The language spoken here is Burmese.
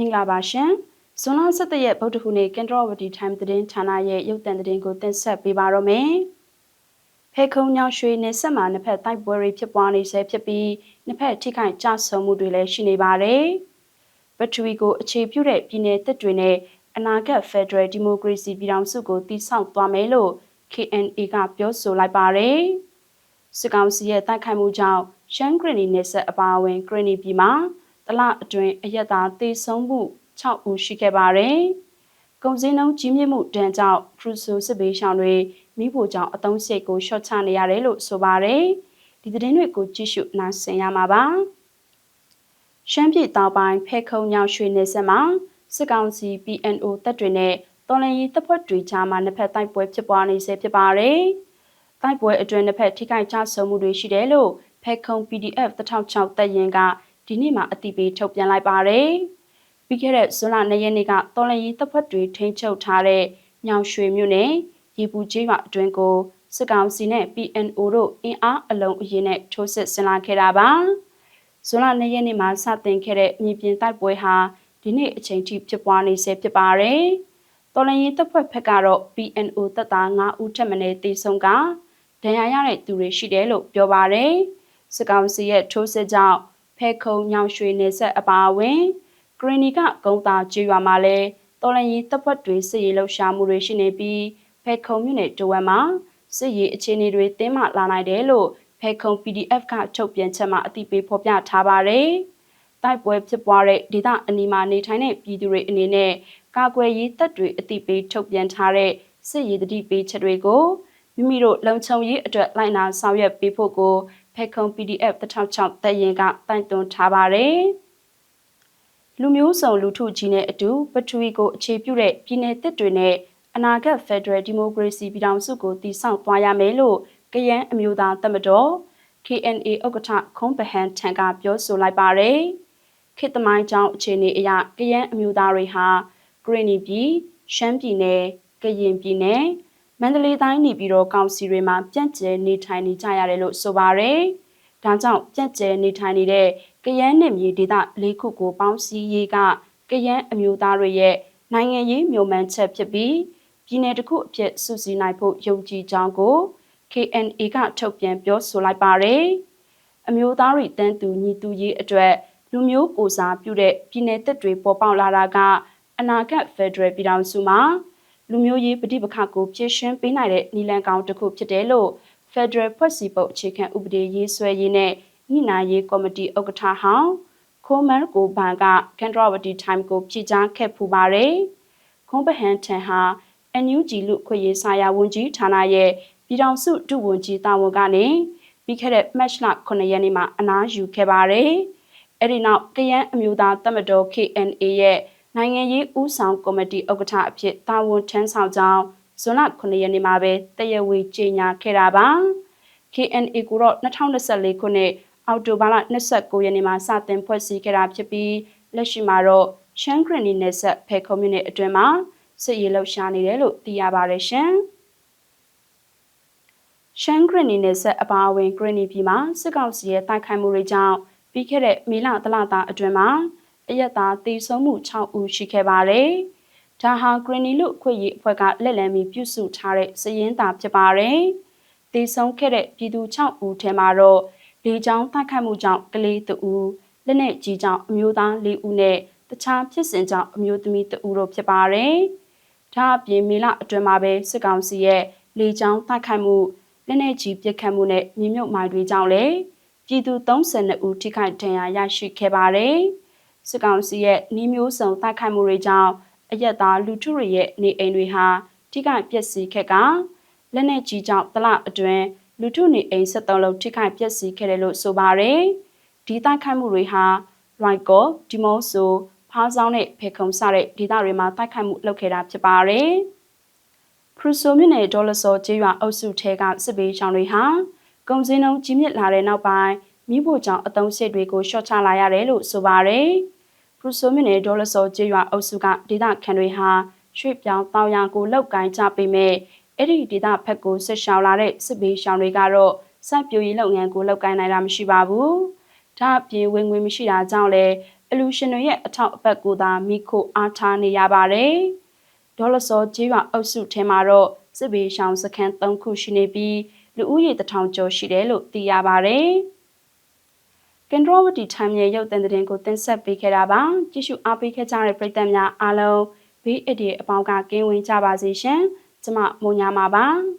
မင်္ဂလာပါရှင်ဇွန်လ17ရက်ဗုဒ္ဓဟူးနေ့ကင်ဒရောဝတီ time သတင်းဌာနရဲ့ရုပ်သံသတင်းကိုတင်ဆက်ပေးပါရမယ်ဖေခုံညောင်ရွှေနဲ့ဆက်မှာနှစ်ဖက်တိုက်ပွဲတွေဖြစ်ပွားနေဆဲဖြစ်ပြီးနှစ်ဖက်ထိခိုက်ကြဆုံမှုတွေလည်းရှိနေပါတယ်ဘတ်ထရီကိုအခြေပြုတဲ့ပြည်내တစ်တွေနဲ့အနာဂတ် Federal Democracy ပြည်ထောင်စုကိုတည်ဆောက်သွားမယ်လို့ KNA ကပြောဆိုလိုက်ပါတယ်စစ်ကောင်စီရဲ့တိုက်ခိုက်မှုကြောင့်ရှမ်းဂရနီနယ်ဆက်အပါအဝင်ဂရနီပြည်မှာ တလအတွင်းအရက်သားသေဆုံးမှု6ဦးရှိခဲ့ပါတယ်။ကုန်စည်နှုန်းကြီးမြင့်မှုတန်းကြောင့်ဖရူဆိုစစ်ဘေးရှောင်တွေမိဖို့ကြောင့်အတုံးစိတ်ကိုရှော့ချနေရတယ်လို့ဆိုပါတယ်။ဒီသတင်းတွေကိုကြည့်ရှုနားဆင်ရမှာပါ။ရှမ်းပြည်တောင်ပိုင်းဖဲခုံညောင်ရွှေနယ်ဆက်မှာစစ်ကောင်စီ PNO တပ်တွေနဲ့တော်လန်ရေးတပ်ဖွဲ့တွေကြားမှာနှစ်ဖက်တိုက်ပွဲဖြစ်ပွားနေဆဲဖြစ်ပါတယ်။တိုက်ပွဲအတွင်းနှစ်ဖက်ထိခိုက်ကြဆုံးမှုတွေရှိတယ်လို့ဖဲခုံ PDF 1006တပ်ရင်က ဒီနေ့မှအတိပေးထုတ်ပြန်လိုက်ပါတယ်။ပြီးခဲ့တဲ့ဇွန်လ2ရက်နေ့ကတော်လန်ရီတပ်ဖွဲ့တွေထိန်းချုပ်ထားတဲ့ညောင်ရွှေမြို့နယ်ရေပူကျေးရွာအတွင်းကိုစစ်ကောင်စီနဲ့ PNO တို့အင်အားအလုံးအရင်နဲ့ထိုးစစ်ဆင်လာခဲ့တာပါ။ဇွန်လ2ရက်နေ့မှာစတင်ခဲ့တဲ့မြေပြင်တိုက်ပွဲဟာဒီနေ့အချိန်ထိဖြစ်ပွားနေဆဲဖြစ်ပါတယ်။တော်လန်ရီတပ်ဖွဲ့ဘက်ကတော့ PNO တပ်သား9ဦးထက်မနည်းတေဆုံးကဒဏ်ရာရတဲ့သူတွေရှိတယ်လို့ပြောပါတယ်။စစ်ကောင်စီရဲ့ထိုးစစ်ကြောင့် ဖဲခုံညောင်ရွှေနေဆက်အပါအဝင်ဂရီနီကကုန်းသားကျွော်မှာလဲတော်လန်ရီတပ်ဖွဲ့တွေစစ်ရေးလှုပ်ရှားမှုတွေရှိနေပြီးဖဲခုံမြို့နယ်တဝက်မှာစစ်ရေးအခြေအနေတွေတင်းမာလာနိုင်တယ်လို့ဖဲခုံ PDF ကထုတ်ပြန်ချက်မှာအသိပေးဖော်ပြထားပါတယ်။တိုက်ပွဲဖြစ်ပွားတဲ့ဒေသအနီးမှာနေထိုင်တဲ့ပြည်သူတွေအနေနဲ့ကာကွယ်ရေးတပ်တွေအသိပေးထုတ်ပြန်ထားတဲ့စစ်ရေးတတိပေးချက်တွေကိုမိမိတို့လုံခြုံရေးအတွက်လိုက်နာဆောင်ရွက်ပေးဖို့ကို ဖဲခုံ PDF 1006တပ်ရင်ကတိုင်တွန်းထားပါတယ်။လူမျိုးစုံလူထုကြီးနဲ့အတူပထဝီကိုအခြေပြုတဲ့ပြည်내တစ်တွေနဲ့အနာဂတ် Federal Democracy ပြည်ထောင်စုကိုတည်ဆောက်သွားရမယ်လို့ကယန်းအမျိုးသားတမတော် KNA ဥက္ကဋ္ဌခုံးပဟန်ထံကပြောဆိုလိုက်ပါတယ်။ခေတ်သမိုင်းကြောင်းအခြေအနေအရကယန်းအမျိုးသားတွေဟာဂရနီပြည်ရှမ်းပြည်နယ်ကရင်ပြည်နယ် မန္တလေးတိုင်းနေပြည်တော်ကောင်စီတွေမှာပြန့်ကျဲနေထိုင်နေကြရတယ်လို့ဆိုပါရယ်။ဒါကြောင့်ပြန့်ကျဲနေထိုင်နေတဲ့ကယန်းနယ်မြေဒေသ၄ခုကိုပေါင်းစည်းရေးကကယန်းအမျိုးသားတွေရဲ့နိုင်ငံရေးမျိုးမှန်းချက်ဖြစ်ပြီးပြည်내တစ်ခုအဖြစ်စုစည်းနိုင်ဖို့ယုံကြည်ကြောင်းကို KNA ကထုတ်ပြန်ပြောဆိုလိုက်ပါရယ်။အမျိုးသားတွေတန်းတူညီတူရေးအတွက်လူမျိုးကိုစားပြုတဲ့ပြည်내တက်တွေပေါ်ပေါက်လာတာကအနာဂတ်ဖက်ဒရယ်ပြည်ထောင်စုမှာ လူမျိုးရေးပဋိပက္ခကိုဖြေရှင်းပေးနိုင်တဲ့နည်းလမ်းကောင်းတစ်ခုဖြစ်တယ်လို့ Federal ဖွဲ့စည်းပုံအခြေခံဥပဒေရေးဆွဲရေးနဲ့ညှိနှိုင်းရေးကော်မတီဥက္ကဋ္ဌဟောင်းခိုးမန်ကိုဘန်ကကန်ဒရဝတီ time ကိုဖြည့်ချခဲ့ဖူပါတယ်။ခွန်ပဟန်ထန်ဟာ NUG လူခွေရေးဆိုင်ရာဝန်ကြီးဌာနရဲ့ပြည်ထောင်စုဒုဝန်ကြီးတာဝန်ကနေပြီးခဲ့တဲ့ match လ9ရက်နေ့မှာအနားယူခဲ့ပါတယ်။အဲဒီနောက်ကရန်အမျိုးသားတမတော် KNA ရဲ့ နိုင်ငံရေးဦးဆောင်ကော်မတီဥက္ကဋ္ဌအဖြစ်တာဝန်ထမ်းဆောင်ကြောင်းဇွန်လ9ရက်နေ့မှာပဲတရားဝင်ကြေညာခဲ့တာပါ KNA ကိုတော့2024ခုနှစ်အောက်တိုဘာလ29ရက်နေ့မှာစတင်ဖွဲ့စည်းခဲ့တာဖြစ်ပြီးလက်ရှိမှာတော့ရှမ်းဂရနီနယ်ဆက်ဖဲကွန်မြူနတီအတွင်းမှာစစ်ရေးလှုပ်ရှားနေတယ်လို့သိရပါတယ်ရှင်ရှမ်းဂရနီနယ်ဆက်အပါအဝင်ဂရနီပြည်မှာစစ်ကောင်စီရဲ့တိုက်ခိုက်မှုတွေကြောင့်ပြီးခဲ့တဲ့မေလတလတာအတွင်းမှာ အရက်သားတေဆုံးမှု6ဦးရှိခဲ့ပါတယ်။ဒါဟာဂရနီလူခွေရေးအဖွဲ့ကလက်လံမီပြုစုထားတဲ့စည်ရင်းသားဖြစ်ပါတယ်။တေဆုံးခဲ့တဲ့ပြည်သူ6ဦးထဲမှာတော့လေကြောင်းတိုက်ခိုက်မှုကြောင့်ကလေး2ဦးလက်နက်ကြီးကြောင့်အမျိုးသား4ဦးနဲ့တခြားဖြစ်စဉ်ကြောင့်အမျိုးသမီး2ဦးတို့ဖြစ်ပါတယ်။ဒါအပြင်မေလအတွင်းမှာပဲစစ်ကောင်စီရဲ့လေကြောင်းတိုက်ခိုက်မှုလက်နက်ကြီးပစ်ခတ်မှုနဲ့မြေမြုပ်မိုင်းတွေကြောင့်လည်းပြည်သူ32ဦးထိခိုက်ဒဏ်ရာရရှိခဲ့ပါတယ်။ စစ်ကောင်စီရဲ့နှီးမျိုးစုံတိုက်ခိုက်မှုတွေကြောင့်အရက်သားလူထုတွေရဲ့နေအိမ်တွေဟာထိခိုက်ပျက်စီးခဲ့ကလက်နက်ကြီးကြောင့်တလအတွင်းလူထုနေအိမ်73လုံးထိခိုက်ပျက်စီးခဲ့တယ်လို့ဆိုပါတယ်။ဒီတိုက်ခိုက်မှုတွေဟာရိုက်ကောဒီမောဆိုဖားဆောင်နဲ့ဖေခုံစတဲ့ဒေသတွေမှာတိုက်ခိုက်မှုလုပ်ခဲ့တာဖြစ်ပါတယ်။ခရူဆိုမြို့နယ်ဒေါ်လစောကျေးရွာအုပ်စုထဲကစစ်ပေးချောင်းတွေဟာကုန်စည်နှုန်းကြီးမြင့်လာတဲ့နောက်ပိုင်းမိဖို့ကြောင့်အုံစစ်တွေကိုရှော့ချလာရတယ်လို့ဆိုပါတယ်။ ဖရူဆိုမြို့နယ်ဒေါ်လစောကျေးရွာအုပ်စုကဒေသခံတွေဟာရွှေ့ပြောင်းတောင်ယာကိုလောက်ကိုင်းကြပေမဲ့အဲ့ဒီဒေသဖက်ကိုဆက်ရှောင်လာတဲ့စစ်ဘေးရှောင်တွေကတော့စိုက်ပျိုးရေးလုပ်ငန်းကိုလောက်ကိုင်းနိုင်တာမရှိပါဘူး။ဒါအပြင်ဝင်ငွေမရှိတာကြောင့်လည်းအလူရှင်တွေရဲ့အထောက်အပံ့ကိုသာမိခိုအားထားနေရပါတယ်။ဒေါ်လစောကျေးရွာအုပ်စုထဲမှာတော့စစ်ဘေးရှောင်စခန်း၃ခုရှိနေပြီးလူဦးရေတထောင်ကျော်ရှိတယ်လို့သိရပါတယ်။ ကင်ဒရိုဝတီ time ရဲ့ရုပ်သံသတင်းကိုတင်ဆက်ပေးခဲ့တာပါ။ကြည့်ရှုအားပေးခဲ့ကြတဲ့ပရိသတ်များအားလုံးဘေးအဒီအပေါင်းကကင်းဝေးကြပါစေရှင်။ကျမမုံညာမှာပါ။